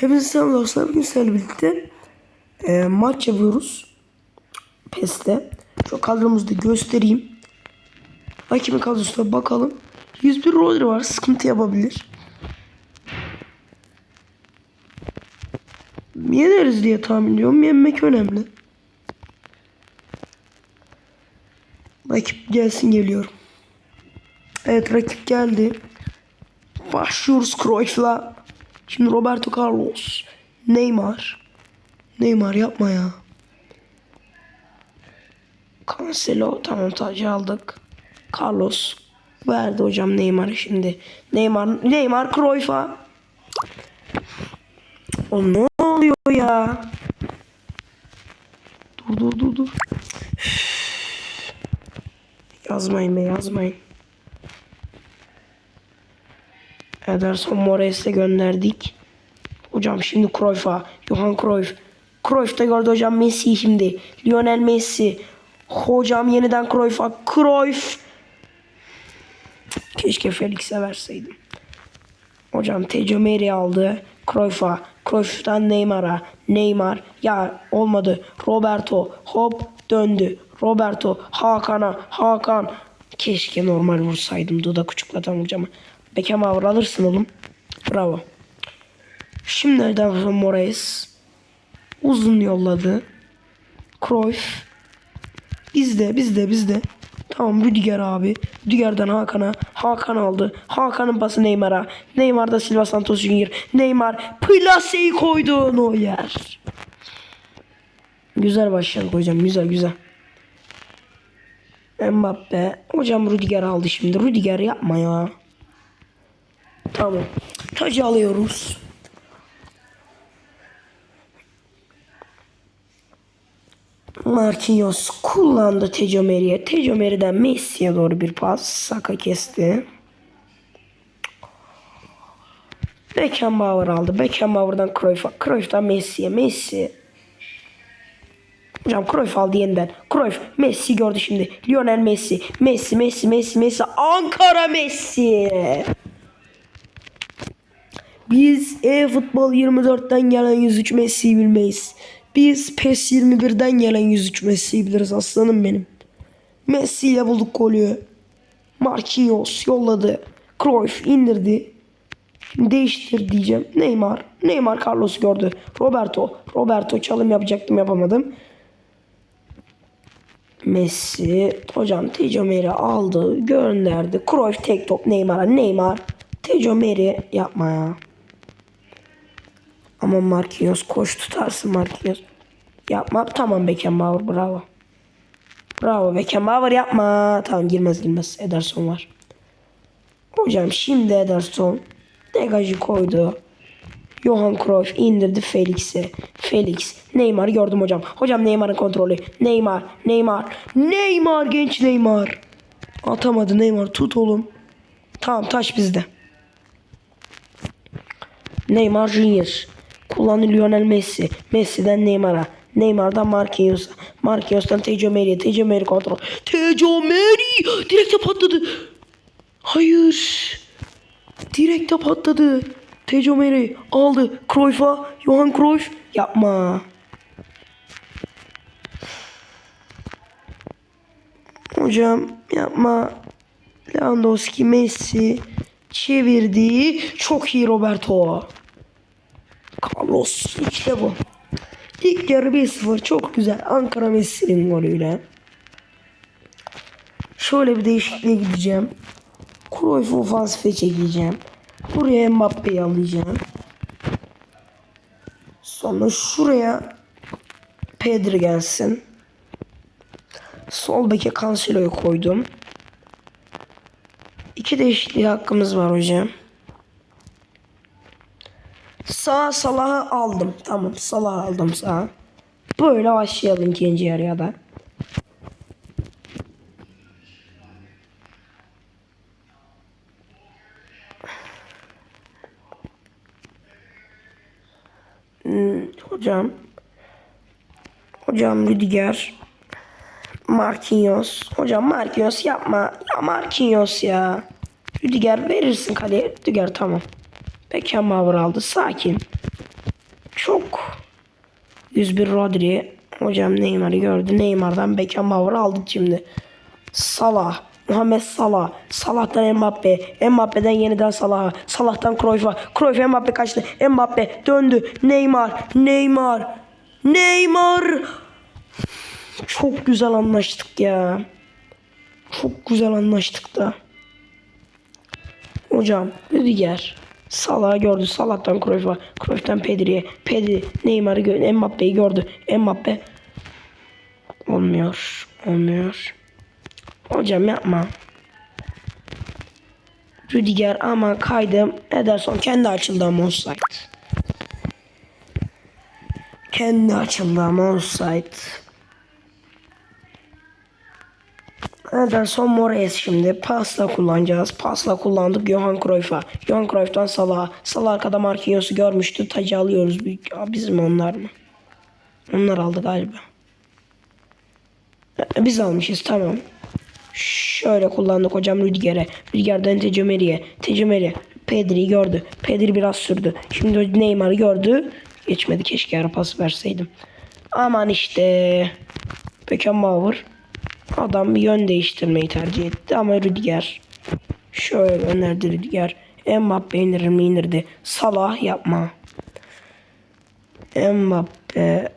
Hepinize selam dostlar. Bugün sizlerle birlikte e, maç yapıyoruz. PES'te. Şu kadromuzu da göstereyim. Rakibin kadrosuna bakalım. 101 Rodri var. Sıkıntı yapabilir. Yeneriz diye tahmin ediyorum. Yenmek önemli. Rakip gelsin geliyorum. Evet rakip geldi. Başlıyoruz Cruyff'la. Şimdi Roberto Carlos. Neymar. Neymar yapma ya. Cancelo tamam tacı aldık. Carlos verdi hocam Neymar'ı şimdi. Neymar Neymar Cruyff'a. O ne oluyor ya? Dur dur dur dur. Yazmayın be yazmayın. Ederson Moraes'e gönderdik. Hocam şimdi Cruyff'a. Johan Cruyff. Cruyff da gördü hocam Messi şimdi. Lionel Messi. Hocam yeniden Cruyff'a. Cruyff. Keşke Felix'e verseydim. Hocam Tejomeri aldı. Cruyff'a. Cruyff'tan Neymar'a. Neymar. Ya olmadı. Roberto. Hop döndü. Roberto. Hakan'a. Hakan. Keşke normal vursaydım. Dudak uçuklatan hocam. Beckenbauer alırsın oğlum. Bravo. Şimdi nereden Moraes. Uzun yolladı. Cruyff. Bizde bizde bizde. Tamam Rüdiger abi. Rüdiger'den Hakan'a. Hakan aldı. Hakan'ın pası Neymar'a. Neymar da Silva Santos Junior. Neymar plaseyi koydu Neuer. Güzel başladık hocam. Güzel güzel. Mbappe. Hocam Rüdiger aldı şimdi. Rüdiger yapma ya. Tamam. Tacı alıyoruz. Marquinhos kullandı Tejomeri'ye. Tejomeri'den Messi'ye doğru bir pas. Saka kesti. Beckenbauer aldı. Beckenbauer'dan Cruyff'a. Cruyff'tan Messi'ye. Messi. Hocam Cruyff aldı yeniden. Cruyff Messi gördü şimdi. Lionel Messi. Messi, Messi, Messi, Messi. Ankara Messi. Biz e-futbol 24'ten gelen 103 Messi'yi bilmeyiz. Biz PES 21'den gelen 103 Messi'yi biliriz aslanım benim. Messi ile bulduk golü. Marquinhos yolladı. Cruyff indirdi. Değiştir diyeceğim. Neymar. Neymar Carlos gördü. Roberto. Roberto çalım yapacaktım yapamadım. Messi. Hocam Tejomeri aldı. Gönderdi. Cruyff tek top Neymar'a. Neymar. Tejomeri yapma ya. Ama Marquinhos koş tutarsın Marquinhos. Yapma. Tamam Beckenbauer bravo. Bravo Beckenbauer yapma. Tamam girmez girmez. Ederson var. Hocam şimdi Ederson degajı koydu. Johan Cruyff indirdi Felix'e. Felix. Neymar gördüm hocam. Hocam Neymar'ın kontrolü. Neymar. Neymar. Neymar genç Neymar. Atamadı Neymar. Tut oğlum. Tamam taş bizde. Neymar Junior. Kullandı Lionel Messi. Messi'den Neymar'a. Neymar'dan Marquinhos'a. Marquinhos'tan Tejomeri'ye. Tejomeri kontrol. Tejomeri! Direkte patladı. Hayır. Direkte patladı. Tejomeri aldı. Cruyff'a. Johan Cruyff. Yapma. Hocam yapma. Lewandowski, Messi çevirdi. Çok iyi Roberto. Carlos işte bu. İlk yarı 1-0 çok güzel. Ankara Messi'nin golüyle. Şöyle bir değişikliğe gideceğim. Cruyff'u ofansife çekeceğim. Buraya Mbappe'yi alacağım. Sonra şuraya Pedri gelsin. Sol beke Cancelo'yu koydum. İki değişikliği hakkımız var hocam. Sağ Salah'ı aldım. Tamam Salah'ı aldım sağa. Böyle başlayalım ikinci yarıya da. Hmm, hocam. Hocam Rüdiger. Marquinhos. Hocam Marquinhos yapma. Ya Marquinhos ya. Rüdiger verirsin kaleye. Rüdiger tamam. Beckenbauer aldı. Sakin. çok 101 Rodri. Hocam Neymar'ı gördü. Neymar'dan Beckenbauer aldı şimdi. Salah. Muhammed Salah. Salah'tan Mbappe. Mbappe'den yeniden Salah'a. Salah'tan Cruyff'a. Cruyff Mbappe kaçtı. Mbappe döndü. Neymar. Neymar. Neymar. Çok güzel anlaştık ya. Çok güzel anlaştık da. Hocam Rüdiger. Salah'ı gördü. Salah'tan Cruyff'a. Cruyff'tan Pedri'ye. Pedri Neymar'ı gördü. Mbappe'yi gördü. Mbappe. Olmuyor. Olmuyor. Hocam yapma. Rüdiger ama kaydım. Ederson kendi açıldı ama offside. Kendi açıldı ama offside. Ederson Moraes şimdi. Pasla kullanacağız. Pasla kullandık Johan Cruyff'a. Johan Cruyff'tan Salah'a. Salah arkada Marquinhos'u görmüştü. Tacı alıyoruz. Büyük. Aa, biz mi onlar mı? Onlar aldı galiba. Biz almışız tamam. Şöyle kullandık hocam Rüdiger'e. Rüdiger'den Tecumeri'ye. Tecumeri Pedri'yi gördü. Pedri biraz sürdü. Şimdi Neymar'ı gördü. Geçmedi keşke ara pas verseydim. Aman işte. Beckenbauer. Adam bir yön değiştirmeyi tercih etti ama Rüdiger. Şöyle önerdi Rüdiger. Mbappe indirir mi indirdi. Salah yapma. Mbappe.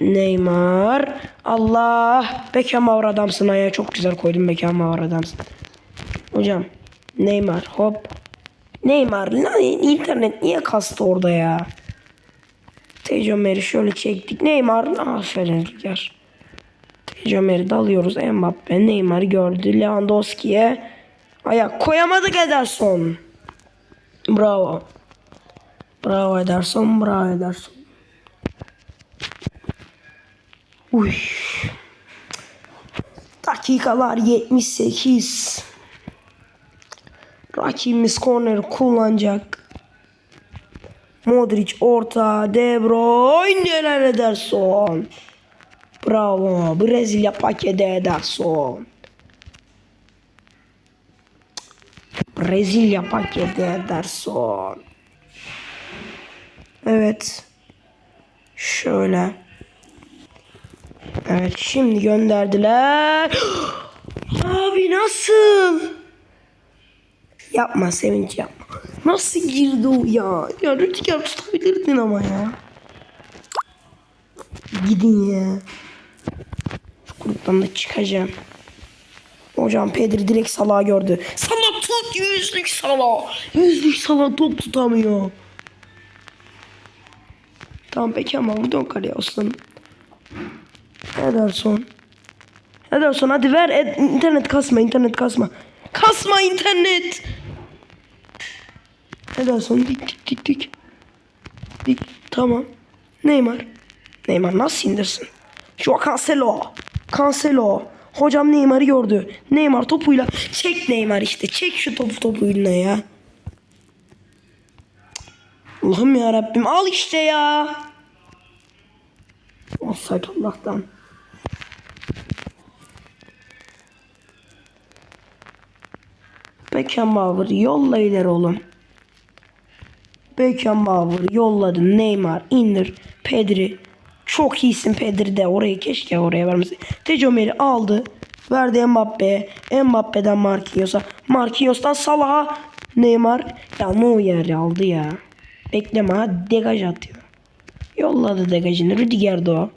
Neymar. Allah. Beckenbauer adamsın ayağa çok güzel koydum Beckenbauer adamsın. Hocam. Neymar hop. Neymar lan internet niye kastı orada ya? Tejomeri şöyle çektik. Neymar aferin Rüdiger. Tejomeri dalıyoruz. Mbappe Neymar'ı gördü. Lewandowski'ye ayak koyamadık Ederson. Bravo. Bravo Ederson. Bravo Ederson. Uy. Dakikalar 78. Rakibimiz korneri kullanacak. Modric orta. De Bruyne Ederson. Bravo. Brezilya paketi Ederson. Brezilya paketi Ederson. Evet. Şöyle. Evet şimdi gönderdiler. Abi nasıl? Yapma Sevinç yapma. Nasıl girdi o ya? Ya Rüdiger tutabilirdin ama ya. Gidin ya. Gruptan da çıkacağım. Hocam Pedri direkt Salah'ı gördü. Salah tut yüzlük Salah. Yüzlük Salah top tutamıyor. Tamam peki ama dön kaleye aslanım. Ederson. Ederson hadi ver. Ed- internet kasma internet kasma. Kasma internet. Ederson dik dik dik dik. Dik tamam. Neymar. Neymar nasıl indirsin? Şu Cancelo. Cancelo. Hocam Neymar'ı gördü. Neymar topuyla. Çek Neymar işte. Çek şu topu topuyla ya. Allah'ım ya Rabbim al işte ya. Offside Allah'tan. Beckenbauer yolla ileri oğlum. Beckenbauer yolladı. Neymar indir. Pedri. Çok iyisin Pedri de. Orayı keşke oraya vermesi. Tejomeri aldı. Verdi Mbappe. Mbappe'den Marquinhos'a. Marquinhos'tan Salah'a. Neymar. Ya Neuer aldı ya. Bekleme ha. Degaj atıyor. Yolladı degajını. Rüdiger de o.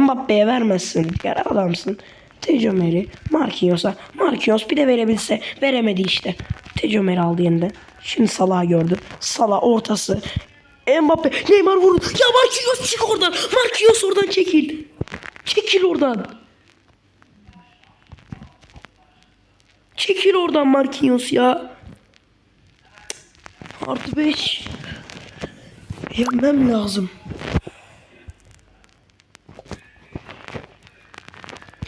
Mbappe'ye vermezsin. Rüdiger adamsın. Tejomeri. Marquinhos'a. Marquinhos bir de verebilse. Veremedi işte. Tejomeri aldı yeniden. Şimdi Salah gördü. Salah ortası. Mbappe. Neymar vurdu. Ya Marquinhos çık oradan. Marquinhos oradan çekil. Çekil oradan. Çekil oradan Marquinhos ya. Artı 5. Yenmem lazım.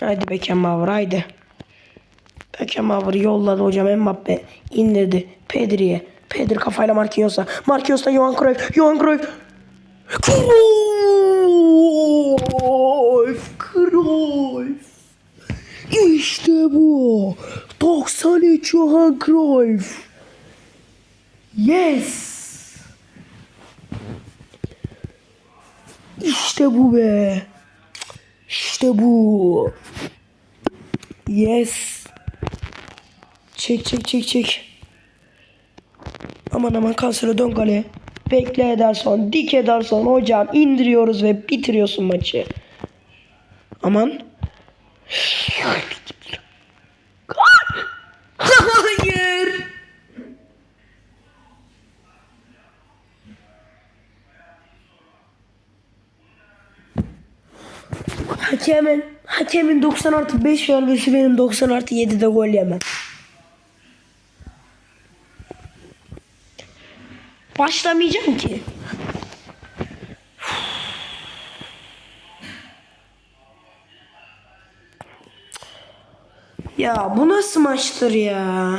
Haydi Beckenbauer haydi. Beckenbauer yolladı hocam Mbappe indirdi Pedri'ye. Pedri kafayla Marquinhos'a. Marquinhos'tan Johan Cruyff. Johan Cruyff. Cruyff. Cruyff. İşte bu. 93 Johan Cruyff. Yes. İşte bu be. İşte bu. Yes. Çek çek çek çek. Aman aman kansere dön kaleye. Bekle Ederson, dik Ederson hocam indiriyoruz ve bitiriyorsun maçı. Aman. Hayır. Hakemin, hakemin 90 artı 5 vermesi benim 90 artı 7'de gol yemem. Başlamayacağım ki. Ya bu nasıl maçtır ya?